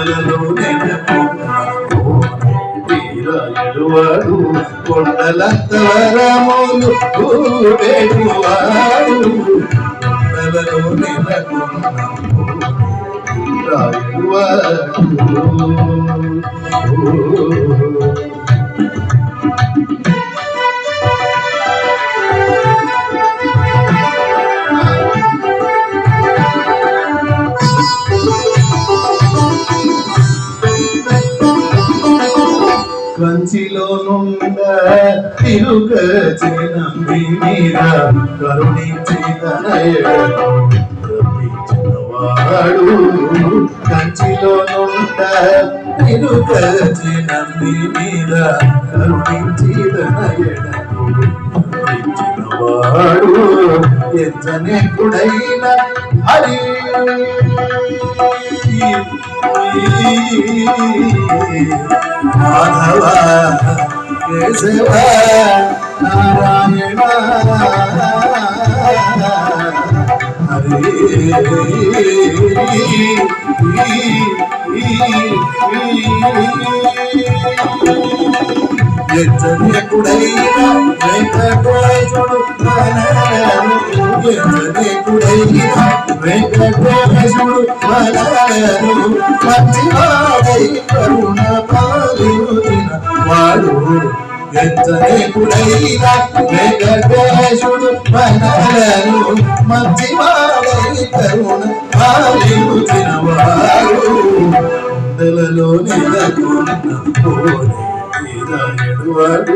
కొండలలో వీరాయుడువాడు కొండలంత వరములు వేడువాడు కొండలలో వీరాయుడువాడు కంచిలో నుండ తిరుగ చినంబి మీద కరుణించిన వాడు కంచిలో నుండ తిరుగ చినంబి మీద కరుణించిన వాడు ఎంచనేకుడైన హరి. माधव केशव नारायण। हरे यज्ञ कुडैन यज्ञ कुडै వెంకటేశుడు మనలను మంచివాడై కరుణ పాలిన వాడు యజ్ఞకుడైన వెంకటేశుడు మనలను మంచివాడై కరుణ పాలిన వాడు కొండలలో నెలకొన్న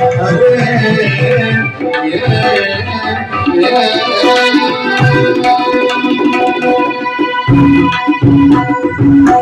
Yeah, yeah, yeah.